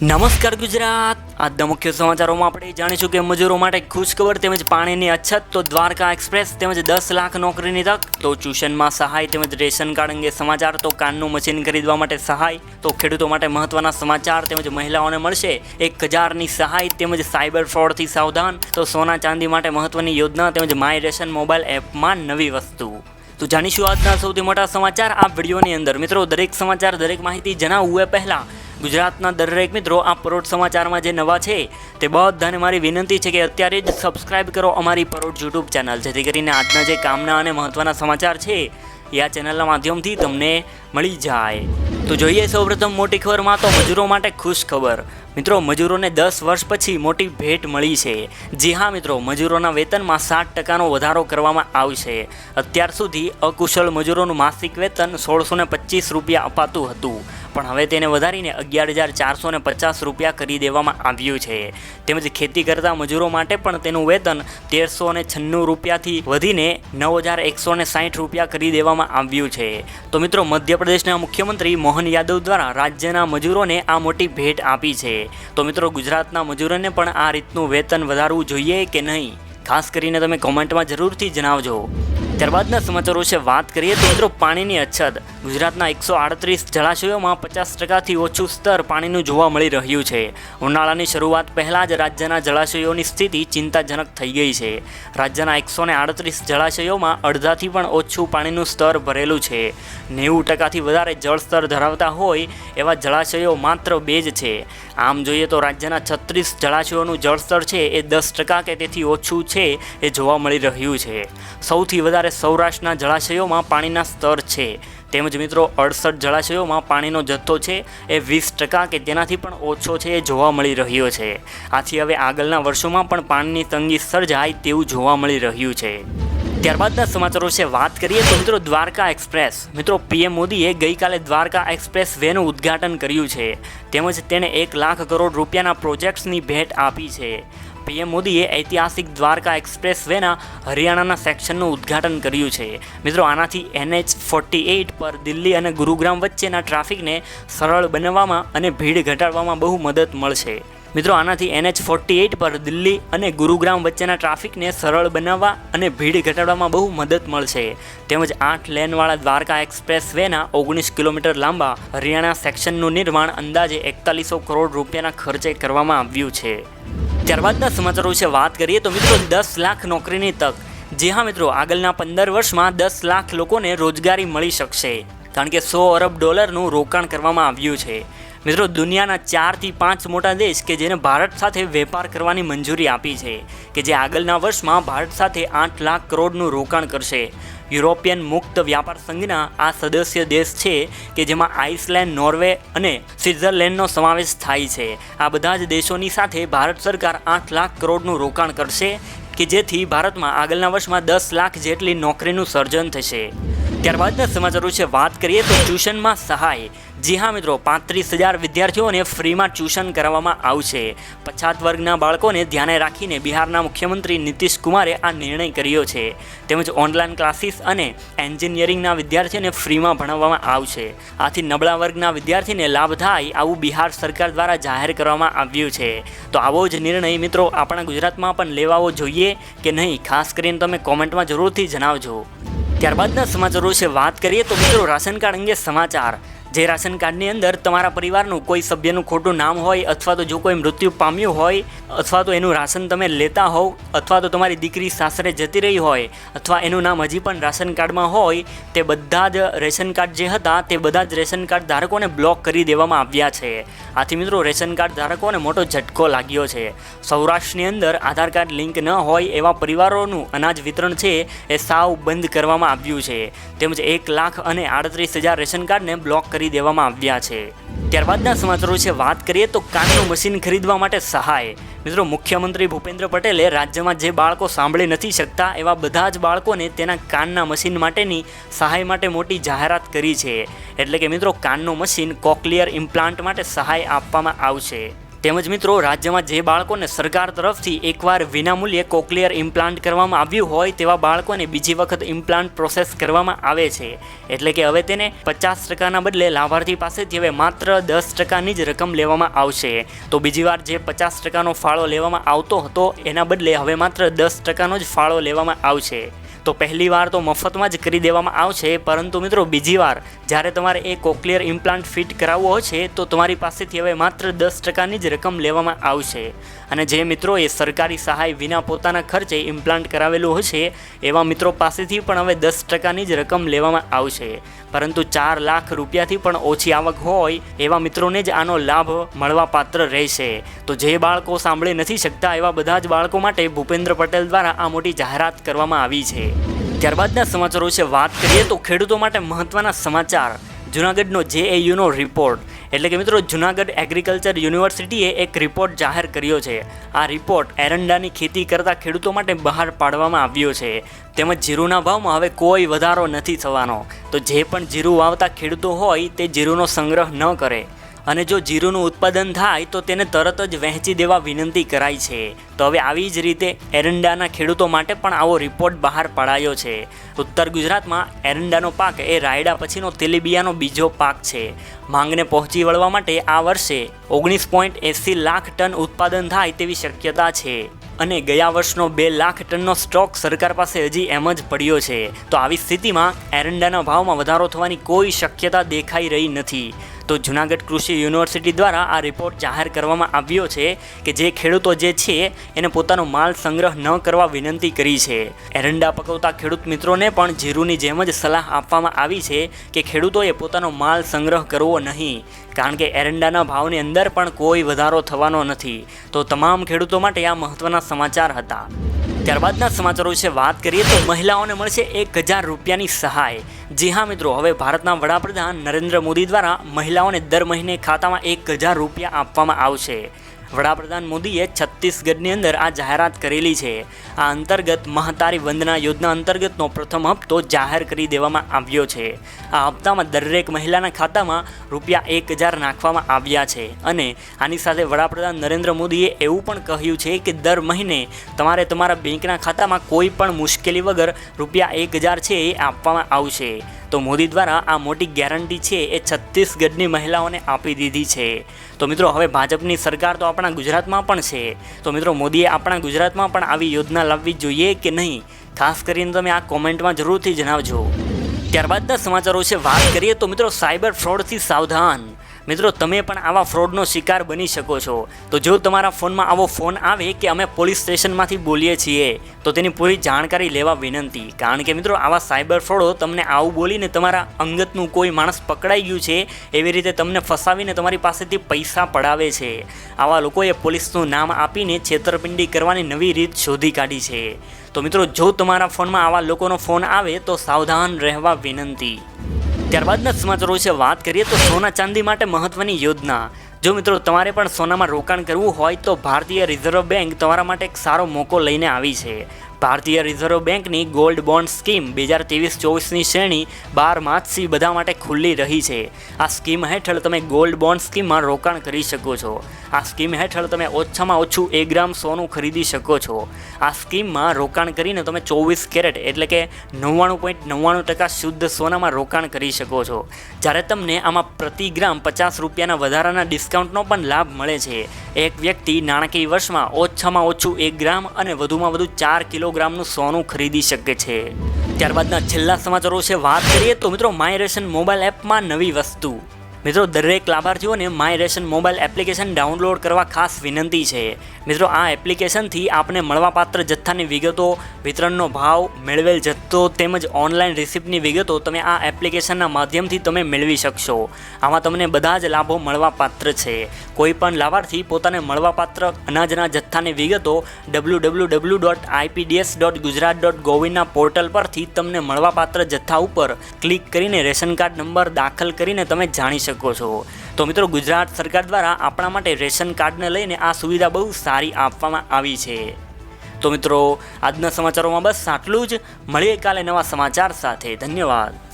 નમસ્કાર ગુજરાત. આજના મુખ્ય સમાચારોમાં આપણે જાણીશું કે મજૂરો માટે ખુશખબર તેમજ પાણીની અછત, તો દ્વારકા એક્સપ્રેસ તેમજ દસ લાખ નોકરીની તક, તો ટ્યુશનમાં સહાય તેમજ રેશન કાર્ડ અંગે સમાચાર, તો કાનનું મશીન ખરીદવા માટે સહાય, તો ખેડૂતો માટે મહત્વના સમાચાર તેમજ મહિલાઓને મળશે એક હજારની સહાય તેમજ સાયબર ફ્રોડથી સાવધાન, તો સોના ચાંદી માટે મહત્વની યોજના તેમજ માય રેશન મોબાઈલ એપમાં નવી વસ્તુ. તો જાણીશું આજના સૌથી મોટા સમાચાર, આ વિડીયોની અંદર. મિત્રો, દરેક સમાચાર, દરેક માહિતી જણાવવું એ પહેલાં ગુજરાતના દરેક મિત્રો, આ પરોઢ સમાચારમાં જે નવા છે, તે બધાને મારી વિનંતી છે કે અત્યારે જ સબસ્ક્રાઈબ કરો અમારી પરોઢ યુટ્યુબ ચેનલ જેથી કરીને આજના જે કામના અને મહત્ત્વના સમાચાર છે, એ આ ચેનલના માધ્યમથી તમને મળી જાય. તો જોઈએ સૌપ્રથમ મોટી ખબરમાં તો મજૂરો માટે ખુશ ખબર. મિત્રો, મજૂરોને દસ વર્ષ પછી મોટી ભેટ મળી છે. જી હા મિત્રો, મજૂરોના વેતનમાં સાત ટકાનો વધારો કરવામાં આવશે. અત્યાર સુધી અકુશળ મજૂરોનું માસિક વેતન સોળસો ને પચીસ રૂપિયા અપાતું હતું. પણ હવે તેને વધારીને અગિયાર હજાર ચારસો પચાસ રૂપિયા કરી દેવામાં આવ્યું છે. તેમજ ખેતી કરતા મજૂરો માટે પણ તેનું વેતન તેરસો ને છન્નું રૂપિયાથી વધીને નવ હજાર એકસો સાઠ રૂપિયા કરી દેવામાં આવ્યું છે. તો મિત્રો, મધ્યપ્રદેશના મુખ્યમંત્રી મોહન યાદવ દ્વારા રાજ્યના મજૂરોને આ મોટી ભેટ આપી છે. તો મિત્રો, ગુજરાતના મજૂરોને પણ આ રીતનું વેતન વધારવું જોઈએ કે નહીં? ખાસ કરીને તમે કોમેન્ટમાં જરૂરથી જણાવજો. ત્યારબાદના સમાચારો વિશે વાત કરીએ તો મિત્રો પાણીની અછત. ગુજરાતના એકસો આડત્રીસ જળાશયોમાં પચાસ ટકાથી ઓછું સ્તર પાણીનું જોવા મળી રહ્યું છે. ઉનાળાની શરૂઆત પહેલાં જ રાજ્યના જળાશયોની સ્થિતિ ચિંતાજનક થઈ ગઈ છે. રાજ્યના એકસો ને આડત્રીસ જળાશયોમાં અડધાથી પણ ઓછું પાણીનું સ્તર ભરેલું છે. નેવું ટકાથી વધારે જળસ્તર ધરાવતા હોય એવા જળાશયો માત્ર બે જ છે. આમ જોઈએ તો રાજ્યના છત્રીસ જળાશયોનું જળસ્તર છે એ દસ ટકા કે તેથી ઓછું છે એ જોવા મળી રહ્યું છે. સૌથી વધારે સૌરાષ્ટ્રના જળાશયોમાં પાણીના સ્તર છે. તેમજ મિત્રો, અડસઠ જળાશયોમાં પાણીનો જથ્થો છે એ વીસ ટકા કે તેનાથી પણ ઓછો છે એ જોવા મળી રહ્યો છે. આથી હવે આગળના વર્ષોમાં પણ પાણીની તંગી સર્જાય તેવું જોવા મળી રહ્યું છે. ત્યારબાદના સમાચારો વિશે વાત કરીએ તો મિત્રો, દ્વારકા એક્સપ્રેસ. મિત્રો, પીએમ મોદીએ ગઈકાલે દ્વારકા એક્સપ્રેસ વેનું ઉદ્ઘાટન કર્યું છે. તેમજ તેણે એક લાખ કરોડ રૂપિયાના પ્રોજેક્ટ્સની ભેટ આપી છે. પીએમ મોદીએ ઐતિહાસિક દ્વારકા એક્સપ્રેસ વેના હરિયાણાના સેક્શનનું ઉદ્ઘાટન કર્યું છે. મિત્રો, આનાથી એનએચ ફોર્ટી એઇટ પર દિલ્હી અને ગુરુગ્રામ વચ્ચેના ટ્રાફિકને સરળ બનાવવામાં અને ભીડ ઘટાડવામાં બહુ મદદ મળશે. મિત્રો, આનાથી એનએચ ફોર્ટી એઇટ પર દિલ્હી અને ગુરુગ્રામ વચ્ચેના ટ્રાફિકને સરળ બનાવવા અને ભીડ ઘટાડવામાં બહુ મદદ મળશે. તેમજ આઠ લેનવાળા દ્વારકા એક્સપ્રેસ વેના ઓગણીસ કિલોમીટર લાંબા હરિયાણા સેક્શનનું નિર્માણ અંદાજે એકતાલીસો કરોડ રૂપિયાના ખર્ચે કરવામાં આવ્યું છે. ત્યારબાદના સમાચારો વિશે વાત કરીએ તો મિત્રો દસ લાખ નોકરીની તક. જે હા મિત્રો, આગળના પંદર વર્ષમાં દસ લાખ લોકોને રોજગારી મળી શકશે. કારણ કે સો અરબ ડોલરનું રોકાણ કરવામાં આવ્યું છે. મિત્રો, દુનિયાના ચારથી પાંચ મોટા દેશ કે જેને ભારત સાથે વેપાર કરવાની મંજૂરી આપી છે, કે જે આગળના વર્ષમાં ભારત સાથે આઠ લાખ કરોડનું રોકાણ કરશે. યુરોપિયન મુક્ત વ્યાપાર સંઘના આ સદસ્ય દેશ છે કે જેમાં આઇસલેન્ડ, નોર્વે અને સ્વિટ્ઝરલેન્ડનો સમાવેશ થાય છે. આ બધા જ દેશોની સાથે ભારત સરકાર આઠ લાખ કરોડનું રોકાણ કરશે કે જેથી ભારતમાં આગળના વર્ષમાં દસ લાખ જેટલી નોકરીનું સર્જન થશે. ત્યારબાદના સમાચારો વિશે વાત કરીએ તો ટ્યુશનમાં સહાય. જી હા મિત્રો, પાંત્રીસ હજાર વિદ્યાર્થીઓને ફ્રીમાં ટ્યુશન કરાવવામાં આવશે. પછાત વર્ગના બાળકોને ધ્યાને રાખીને બિહારના મુખ્યમંત્રી નીતિશ કુમારે આ નિર્ણય કર્યો છે. તેમજ ઓનલાઈન ક્લાસીસ અને એન્જિનિયરિંગના વિદ્યાર્થીઓને ફ્રીમાં ભણાવવામાં આવશે. આથી નબળા વર્ગના વિદ્યાર્થીને લાભ થાય આવું બિહાર સરકાર દ્વારા જાહેર કરવામાં આવ્યું છે. તો આવો જ નિર્ણય મિત્રો આપણા ગુજરાતમાં પણ લેવાવો જોઈએ કે નહીં? ખાસ કરીને તમે કોમેન્ટમાં જરૂરથી જણાવજો. ત્યારબાદના સમાચારો વિશે વાત કરીએ તો મિત્રો રાશન કાર્ડ અંગે સમાચાર. જે રાશન કાર્ડની અંદર તમારા પરિવારનું કોઈ સભ્યનું ખોટું નામ હોય, અથવા તો જો કોઈ મૃત્યુ પામ્યું હોય, અથવા તો એનું રાશન તમે લેતા હોવ, અથવા તો તમારી દીકરી સાસરે જતી રહી હોય, અથવા એનું નામ હજી પણ રાશન કાર્ડમાં હોય, તે બધા જ રેશન કાર્ડ જે હતા, તે બધા જ રેશન કાર્ડ ધારકોને બ્લોક કરી દેવામાં આવ્યા છે. આથી મિત્રો, રેશન કાર્ડ ધારકોને મોટો ઝટકો લાગ્યો છે. સૌરાષ્ટ્રની અંદર આધાર કાર્ડ લિંક ન હોય એવા પરિવારોનું અનાજ વિતરણ છે એ સાવ બંધ કરવામાં આવ્યું છે. તેમજ એક લાખ અને આડત્રીસ હજાર રેશન કાર્ડને બ્લોક કરી દેવામાં આવ્યા છે. ત્યારબાદના સમાચારો છે વાત કરીએ તો કાનનું મશીન ખરીદવા માટે સહાય. મિત્રો, મુખ્યમંત્રી ભૂપેન્દ્ર પટેલે રાજ્યમાં જે બાળકો સાંભળી નથી શકતા એવા બધા જ બાળકોને તેના કાનના મશીન માટેની સહાય માટે મોટી જાહેરાત કરી છે. એટલે કે મિત્રો, કાનનું મશીન કોકલિયર ઇમ્પ્લાન્ટ માટે સહાય આપવામાં આવશે. તેમજ મિત્રો, રાજ્યમાં જે બાળકોને સરકાર તરફથી એકવાર વિનામૂલ્યે કોક્લિયર ઇમ્પ્લાન્ટ કરવામાં આવ્યું હોય તેવા બાળકોને બીજી વખત ઇમ્પ્લાન્ટ પ્રોસેસ કરવામાં આવે છે. એટલે કે હવે તેને પચાસ ટકાના બદલે લાભાર્થી પાસેથી હવે માત્ર દસ ટકાની જ રકમ લેવામાં આવશે. તો બીજી વાર જે પચાસ ટકાનો ફાળો લેવામાં આવતો હતો, એના બદલે હવે માત્ર દસ ટકાનો જ ફાળો લેવામાં આવશે. તો પહેલી વાર તો મફતમાં જ કરી દેવામાં આવશે, પરંતુ મિત્રો બીજી વાર, જ્યારે તમારે એ કોક્લિયર ઇમ્પ્લાન્ટ ફિટ કરાવવો છે, તો તમારી પાસેથી હવે માત્ર દસ ટકાની જ રકમ લેવામાં આવશે. અને જે મિત્રોએ સરકારી સહાય વિના પોતાના ખર્ચે ઇમ્પ્લાન્ટ કરાવેલું હશે, એવા મિત્રો પાસેથી પણ હવે દસ ટકાની જ રકમ લેવામાં આવશે. પરંતુ ચાર લાખ રૂપિયાથી પણ ઓછી આવક હોય એવા મિત્રોને જ આનો લાભ મળવા પાત્ર રહેશે. તો જે બાળકો સાંભળી નથી શકતા એવા બધા જ બાળકો માટે ભૂપેન્દ્ર પટેલ દ્વારા આ મોટી જાહેરાત કરવામાં આવી છે. ત્યારબાદના સમાચારો વિશે વાત કરીએ તો ખેડૂતો માટે મહત્વના સમાચાર. જુનાગઢનો યુનો રિપોર્ટ એટલે કે મિત્રો, જુનાગઢ એગ્રીકલ્ચર યુનિવર્સિટીએ એક રિપોર્ટ જાહેર કર્યો છે. આ રિપોર્ટ એરંડાની ખેતી કરતા ખેડૂતો માટે બહાર પાડવામાં આવ્યો છે. તેમજ જીરુના ભાવમાં હવે કોઈ વધારો નથી થવાનો. તો જે પણ જીરું વાવતા ખેડૂતો હોય, તે જીરુનો સંગ્રહ ન કરે. અને જો જીરુંનું ઉત્પાદન થાય તો તેને તરત જ વહેંચી દેવા વિનંતી કરાઈ છે. તો હવે આવી જ રીતે એરંડાના ખેડૂતો માટે પણ આવો રિપોર્ટ બહાર પડાયો છે. ઉત્તર ગુજરાતમાં એરંડાનો પાક એ રાયડા પછીનો તેલીબિયાનો બીજો પાક છે. માંગને પહોંચી વળવા માટે આ વર્ષે ઓગણીસ પોઈન્ટ એંસી લાખ ટન ઉત્પાદન થાય તેવી શક્યતા છે. અને ગયા વર્ષનો બે લાખ ટનનો સ્ટોક સરકાર પાસે હજી એમ જ પડ્યો છે. તો આવી સ્થિતિમાં એરંડાના ભાવમાં વધારો થવાની કોઈ શક્યતા દેખાઈ રહી નથી. તો જુનાગઢ કૃષિ યુનિવર્સિટી દ્વારા આ રિપોર્ટ જાહેર કરવામાં આવ્યો છે કે જે ખેડૂતો જે છે, એને પોતાનો માલ સંગ્રહ ન કરવા વિનંતી કરી છે. એરંડા પકવતા ખેડૂત મિત્રોને પણ જીરુની જેમ જ સલાહ આપવામાં આવી છે કે ખેડૂતોએ પોતાનો માલ સંગ્રહ કરવો નહીં, કારણ કે એરંડાના ભાવની અંદર પણ કોઈ વધારો થવાનો નથી. તો તમામ ખેડૂતો માટે આ મહત્ત્વના સમાચાર હતા. ત્યારબાદના સમાચારો વિશે વાત કરીએ તો મહિલાઓને મળશે એક હજાર રૂપિયાની સહાય. જી હા મિત્રો, હવે ભારતના વડાપ્રધાન નરેન્દ્ર મોદી દ્વારા મહિલાઓને દર મહિને ખાતામાં એક હજાર રૂપિયા આપવામાં આવશે. વડાપ્રધાન મોદીએ છત્તીસગઢની અંદર આ જાહેરાત કરેલી છે. આ અંતર્ગત મહતારી વંદના યોજના અંતર્ગતનો પ્રથમ હપ્તો જાહેર કરી દેવામાં આવ્યો છે. આ હપ્તામાં દરેક મહિલાના ખાતામાં રૂપિયા એક હજાર નાખવામાં આવ્યા છે અને આની સાથે વડાપ્રધાન નરેન્દ્ર મોદીએ એવું પણ કહ્યું છે કે દર મહિને તમારે તમારા બેંકના ખાતામાં કોઈ પણ મુશ્કેલી વગર રૂપિયા એક હજાર છે એ આપવામાં આવશે. તો મોદી દ્વારા આ મોટી ગેરંટી છે એ છત્તીસગઢની મહિલાઓને આપી દીધી છે. તો મિત્રો, હવે ભાજપની સરકાર તો આપણા ગુજરાતમાં પણ છે. તો મિત્રો, મોદીએ આપણા ગુજરાતમાં પણ આવી યોજના લાવવી જોઈએ કે નહીં? ખાસ કરીને તમે આ કોમેન્ટમાં જરૂરથી જણાવજો. ત્યારબાદના સમાચારો વિશે વાત કરીએ તો મિત્રો, સાયબર ફ્રોડથી સાવધાન. મિત્રો, તમે પણ આવા ફ્રોડનો શિકાર બની શકો છો. તો જો તમારા ફોનમાં આવો ફોન આવે કે અમે પોલીસ સ્ટેશનમાંથી બોલીએ છીએ, તો તેની પૂરી જાણકારી લેવા વિનંતી. કારણ કે મિત્રો, આવા સાયબર ફ્રોડો તમને આવું બોલીને તમારા અંગતનું કોઈ માણસ પકડાઈ ગયું છે, એવી રીતે તમને ફસાવીને તમારી પાસેથી પૈસા પડાવે છે. આવા લોકોએ પોલીસનું નામ આપીને છેતરપિંડી કરવાની નવી રીત શોધી કાઢી છે. તો મિત્રો, જો તમારા ફોનમાં આવા લોકોનો ફોન આવે, તો સાવધાન રહેવા વિનંતી. ત્યારબાદના સમાચારો વિશે વાત કરીએ તો સોના ચાંદી માટે મહત્વની યોજના. જો મિત્રો, તમારે પણ સોનામાં રોકાણ કરવું હોય તો ભારતીય રિઝર્વ બેંક તમારા માટે એક સારો મોકો લઈને આવી છે. ભારતીય રિઝર્વ બેંકની ગોલ્ડ બોન્ડ સ્કીમ બે હજાર ત્રેવીસ ચોવીસની શ્રેણી બાર માર્ચથી બધા માટે ખુલ્લી રહી છે. આ સ્કીમ હેઠળ તમે ગોલ્ડ બોન્ડ સ્કીમમાં રોકાણ કરી શકો છો. આ સ્કીમ હેઠળ તમે ઓછામાં ઓછું એક ગ્રામ સોનું ખરીદી શકો છો. આ સ્કીમમાં રોકાણ કરીને તમે ચોવીસ કેરેટ એટલે કે નવ્વાણું પોઈન્ટ નવ્વાણું ટકા શુદ્ધ સોનામાં રોકાણ કરી શકો છો. જ્યારે તમને આમાં પ્રતિ ગ્રામ પચાસ રૂપિયાના વધારાના ડિસ્કાઉન્ટનો પણ લાભ મળે છે. એક વ્યક્તિ નાણાકીય વર્ષમાં ઓછામાં ઓછું એક ગ્રામ અને વધુમાં વધુ ચાર કિલોગ્રામનું સોનું ખરીદી શકે છે. ત્યારબાદના છેલ્લા સમાચારો વિશે વાત કરીએ તો મિત્રો, માય રેશન મોબાઈલ એપમાં નવી વસ્તુ. મિત્રો, દરેક લાભાર્થીઓને my ration mobile application download કરવા ખાસ વિનંતી છે. મિત્રો, આ એપ્લિકેશનથી આપને મળવાપાત્ર જથ્થાની વિગતો, વિતરણનો ભાવ, મેળવેલ જથ્થો તેમજ ઓનલાઈન રિસિપ્ટની વિગતો તમે આ એપ્લિકેશનના માધ્યમથી તમે મેળવી શકશો. આમાં તમને બધા જ લાભો મળવાપાત્ર છે. કોઈપણ લાભાર્થી પોતાને મળવાપાત્ર અનાજના જથ્થાની વિગતો W W W dot IPDS dot Gujarat dot ગોવિનના portal પરથી તમને મળવાપાત્ર જથ્થા ઉપર ક્લિક કરીને રેશન કાર્ડ નંબર દાખલ કરીને તમે જાણી શકો છો. તો મિત્રો, ગુજરાત સરકાર દ્વારા આપણા માટે રેશન કાર્ડને લઈને આ સુવિધા બહુ સારી આપવામાં આવી છે. તો મિત્રો, આજના સમાચારોમાં બસ આટલું જ. મળીએ કાલે નવા સમાચાર સાથે. ધન્યવાદ.